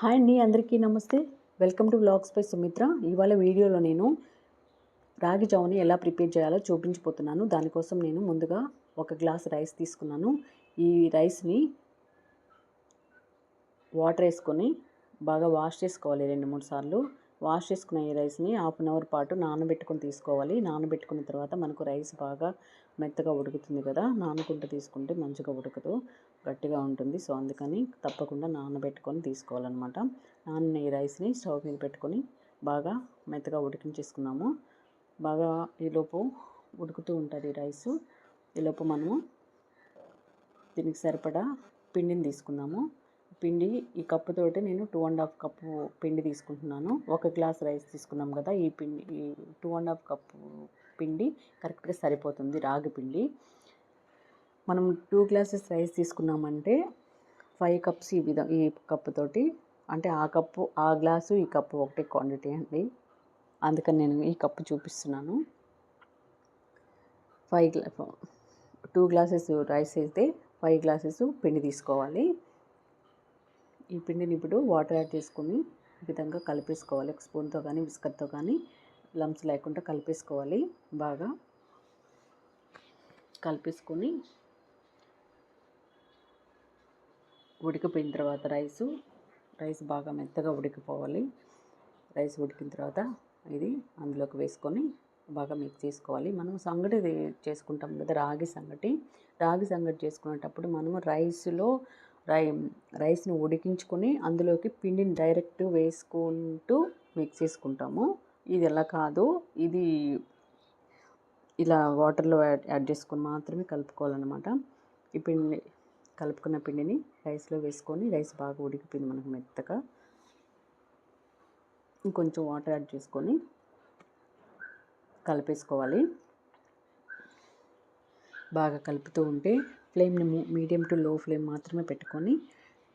Hi అండి అందరికీ నమస్తే. Welcome to blogs by Sumitra. ఇవాళ వీడియోలో నేను రాగి జావని ఎలా ప్రిపేర్ చేయాలో చూపించిపోతున్నాను దానికోసం నేను ముందుగా ఒక గ్లాస్ రైస్ తీసుకున్నాను. ఈ రైస్ని వాటర్ వేసుకొని బాగా వాష్ చేసుకోవాలి రెండు మూడు సార్లు. వాష్ చేసుకున్న ఈ రైస్ని హాఫ్ అన్ అవర్ పాటు నానబెట్టుకొని తీసుకోవాలి. నానబెట్టుకున్న తర్వాత మనకు రైస్ బాగా మెత్తగా ఉడుకుతుంది కదా నానకుండా తీసుకుంటే మంచిగా ఉడకదు గట్టిగా ఉంటుంది. సో అందుకని తప్పకుండా నానబెట్టుకొని తీసుకోవాలన్నమాట. నానిన ఈ రైస్ని స్టవ్ మీద పెట్టుకొని బాగా మెత్తగా ఉడికించేసుకున్నాము. బాగా ఈలోపు ఉడుకుతూ ఉంటుంది రైస్. ఈలోపు మనము దీనికి సరిపడా పిండిని తీసుకుందాము. పిండి ఈ కప్పుతోటి నేను టూ అండ్ హాఫ్ కప్పు పిండి తీసుకుంటున్నాను. ఒక గ్లాస్ రైస్ తీసుకున్నాం కదా ఈ పిండి ఈ టూ అండ్ హాఫ్ కప్పు పిండి కరెక్ట్గా సరిపోతుంది రాగి పిండి. మనం టూ గ్లాసెస్ రైస్ తీసుకున్నామంటే ఫైవ్ కప్స్ ఈ విధ ఈ కప్పుతోటి అంటే ఆ కప్పు ఆ గ్లాసు ఈ కప్పు ఒకటే క్వాంటిటీ అండి. అందుకని నేను ఈ కప్పు చూపిస్తున్నాను. ఫైవ్ గ్లా టూ గ్లాసెస్ రైస్ అయితే ఫైవ్ గ్లాసెస్ పిండి తీసుకోవాలి. ఈ పిండిని ఇప్పుడు వాటర్ యాడ్ చేసుకొని ఈ విధంగా కలిపేసుకోవాలి. ఒక స్పూన్తో కానీ బిస్కట్తో కానీ లమ్స్ లేకుండా కలిపేసుకోవాలి బాగా. కలిపేసుకొని ఉడికిపోయిన తర్వాత రైసు రైస్ బాగా మెత్తగా ఉడికిపోవాలి. రైస్ ఉడికిన తర్వాత ఇది అందులోకి వేసుకొని బాగా మిక్స్ చేసుకోవాలి. మనం సంగటి చేసుకుంటాం కదా రాగి సంగటి. రాగి సంగటి చేసుకునేటప్పుడు మనము రైస్లో రై రైస్ని ఉడికించుకొని అందులోకి పిండిని డైరెక్ట్ వేసుకుంటూ మిక్స్ చేసుకుంటాము. ఇది ఎలా కాదు. ఇది ఇలా వాటర్లో యాడ్ యాడ్ చేసుకొని మాత్రమే కలుపుకోవాలన్నమాట. ఈ పిండి కలుపుకున్న పిండిని రైస్లో వేసుకొని రైస్ బాగా ఉడికిపోయింది మనకు మెత్తగా. ఇంకొంచెం వాటర్ యాడ్ చేసుకొని కలిపేసుకోవాలి. బాగా కలుపుతూ ఉంటే ఫ్లేమ్ని మీడియం టు లో ఫ్లేమ్ మాత్రమే పెట్టుకొని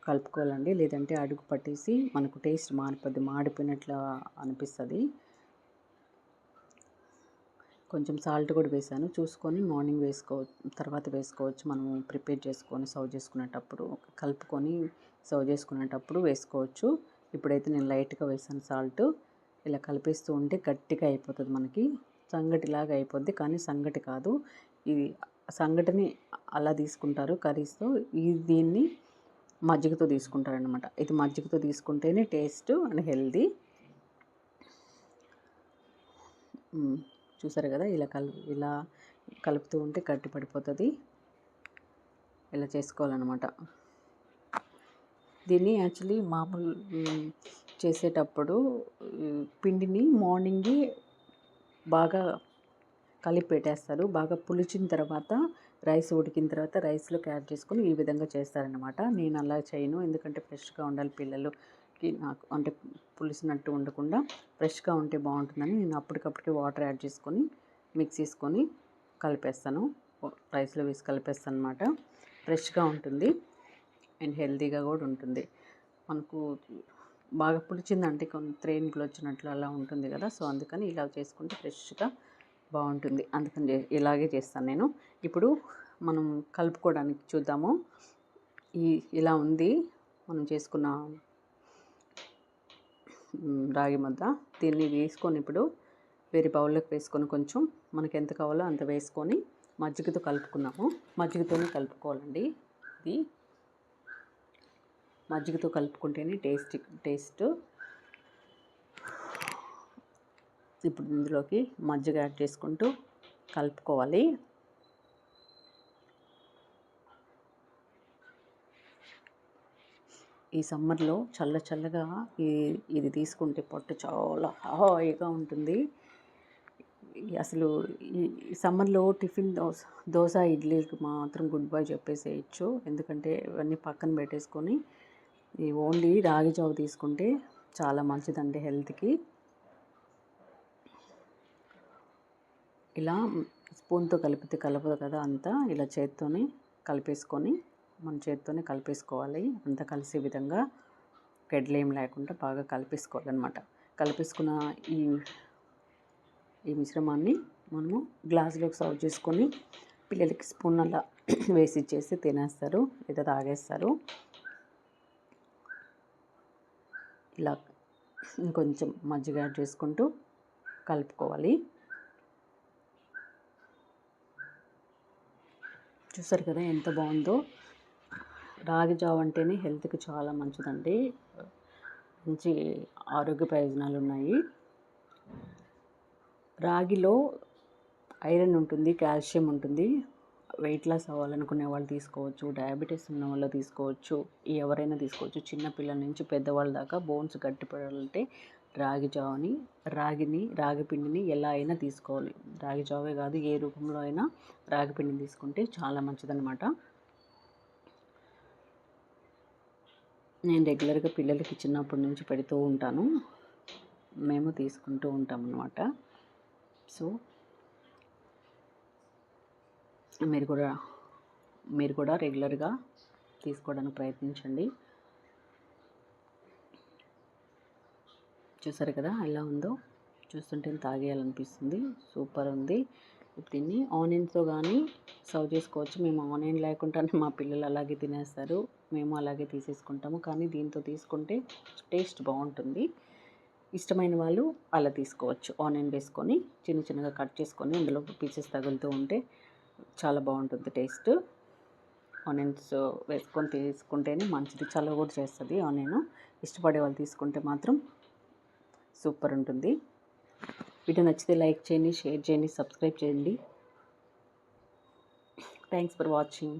కలుపుకోవాలండి. లేదంటే అడుగు పట్టేసి మనకు టేస్ట్ మారిపోద్ది మాడిపోయినట్లు అనిపిస్తుంది. కొంచెం సాల్ట్ కూడా వేసాను. చూసుకొని మార్నింగ్ వేసుకో తర్వాత వేసుకోవచ్చు. మనం ప్రిపేర్ చేసుకొని సర్వ్ చేసుకునేటప్పుడు కలుపుకొని సర్వ్ చేసుకునేటప్పుడు వేసుకోవచ్చు. ఇప్పుడైతే నేను లైట్గా వేసాను సాల్ట్. ఇలా కలిపేస్తూ ఉంటే గట్టిగా అయిపోతుంది మనకి. సంగటిలాగా అయిపోద్ది. కానీ సంగటి కాదు. ఇది సంగటిని అలా తీసుకుంటారు కర్రీస్తో. ఈ దీన్ని మజ్జిగతో తీసుకుంటారనమాట ఇది మజ్జిగతో తీసుకుంటేనే టేస్ట్ అండ్ హెల్దీ చూసారు కదా ఇలా కలు ఇలా కలుపుతూ ఉంటే గట్టి పడిపోతుంది. ఇలా చేసుకోవాలన్నమాట. దీన్ని యాక్చువల్లీ మామూలు చేసేటప్పుడు పిండిని మార్నింగే బాగా కలిపి పెట్టేస్తారు. బాగా పులిచిన తర్వాత రైస్ ఉడికిన తర్వాత రైస్లోకి యాడ్ చేసుకొని ఈ విధంగా చేస్తారనమాట నేను అలా చేయను. ఎందుకంటే ఫ్రెష్గా ఉండాలి పిల్లలుకి నాకు అంటే పులిసినట్టు ఉండకుండా ఫ్రెష్గా ఉంటే బాగుంటుందని నేను అప్పటికప్పటికి వాటర్ యాడ్ చేసుకొని మిక్స్ చేసుకొని కలిపేస్తాను. రైస్లో వేసి కలిపేస్తాను అనమాట ఫ్రెష్గా ఉంటుంది అండ్ హెల్తీగా కూడా ఉంటుంది. మనకు బాగా పులిచిందంటే కొన్ని త్రేన్పులు వచ్చినట్లు అలా ఉంటుంది కదా. సో అందుకని ఇలా చేసుకుంటే ఫ్రెష్గా బాగుంటుంది. అందుకని ఇలాగే చేస్తాను నేను. ఇప్పుడు మనం కలుపుకోవడానికి చూద్దాము. ఈ ఇలా ఉంది. మనం చేసుకున్న రాగి ముద్ద. దీన్ని వేసుకొని ఇప్పుడు వేరే బౌల్లోకి వేసుకొని కొంచెం మనకి ఎంత కావాలో అంత వేసుకొని మజ్జిగతో కలుపుకున్నాము. మజ్జిగతోనే కలుపుకోవాలండి. ఇది మజ్జిగతో కలుపుకుంటేనే టేస్ట్ టేస్ట్ ఇప్పుడు ఇందులోకి మజ్జిగ యాడ్ చేసుకుంటూ కలుపుకోవాలి. ఈ సమ్మర్లో చల్ల చల్లగా ఈ ఇది తీసుకుంటే పొట్టు చాలా హాయిగా ఉంటుంది. అసలు ఈ సమ్మర్లో టిఫిన్ దోశ దోశ ఇడ్లీకి మాత్రం గుడ్ బై చెప్పేసేయచ్చు. ఎందుకంటే ఇవన్నీ పక్కన పెట్టేసుకొని ఈ ఓన్లీ రాగి జావ తీసుకుంటే చాలా మంచిదండి హెల్త్కి. ఇలా స్పూన్తో కలిపితే కలపదు కదా అంతా. ఇలా చేత్తోనే కలిపేసుకొని మన చేత్తోనే కలిపేసుకోవాలి. అంతా కలిసే విధంగా గడ్డలేం లేకుండా బాగా కలిపేసుకోవాలన్నమాట. కలిపేసుకున్న ఈ ఈ మిశ్రమాన్ని మనము గ్లాసులోకి సర్వ్ చేసుకొని పిల్లలకి స్పూన్ అలా వేసి ఇచ్చేసి తినేస్తారు లేదా తాగేస్తారు. ఇలా ఇంకొంచెం మజ్జిగ యాడ్ చేసుకుంటూ కలుపుకోవాలి. చూసారు కదా ఎంత బాగుందో. రాగి జావ అంటేనే హెల్త్కి చాలా మంచిదండి. మంచి ఆరోగ్య ప్రయోజనాలు ఉన్నాయి. రాగిలో ఐరన్ ఉంటుంది కాల్షియం ఉంటుంది. వెయిట్ లాస్ అవ్వాలనుకునే వాళ్ళు తీసుకోవచ్చు డయాబెటీస్ ఉన్న వాళ్ళు తీసుకోవచ్చు ఎవరైనా తీసుకోవచ్చు. చిన్న పిల్లల నుంచి పెద్దవాళ్ళ దాకా బోన్స్ గట్టిపడాలంటే రాగి జావని రాగిని రాగి పిండిని ఎలా అయినా తీసుకోవాలి. రాగి జావే కాదు ఏ రూపంలో అయినా రాగి పిండిని తీసుకుంటే చాలా మంచిదన్నమాట. నేను రెగ్యులర్గా పిల్లలకి చిన్నప్పటి నుంచి పెడుతూ ఉంటాను. మేము తీసుకుంటూ ఉంటాం అన్నమాట సో మీరు కూడా మీరు కూడా రెగ్యులర్గా తీసుకోవడానికి ప్రయత్నించండి. చూసారు కదా ఎలా ఉందో. చూస్తుంటే తాగేయాలనిపిస్తుంది సూపర్ ఉంది. దీన్ని ఆనియన్స్తో కానీ సర్వ్ చేసుకోవచ్చు. మేము ఆనియన్ లేకుండానే మా పిల్లలు అలాగే తినేస్తారు. మేము అలాగే తీసేసుకుంటాము. కానీ దీంతో తీసుకుంటే టేస్ట్ బాగుంటుంది. ఇష్టమైన వాళ్ళు అలా తీసుకోవచ్చు. ఆనియన్ వేసుకొని చిన్న చిన్నగా కట్ చేసుకొని అందులో పీసెస్ తగులుతూ ఉంటే చాలా బాగుంటుంది టేస్ట్. ఆనియన్స్ వేసుకొని తీసుకుంటేనే మంచిది. చలవ కూడా చేస్తుంది ఆనియన్. ఇష్టపడే వాళ్ళు తీసుకుంటే మాత్రం సూపర్ ఉంటుంది. వీడియో నచ్చితే లైక్ చేయండి షేర్ చేయండి సబ్స్క్రైబ్ చేయండి. Thanks for watching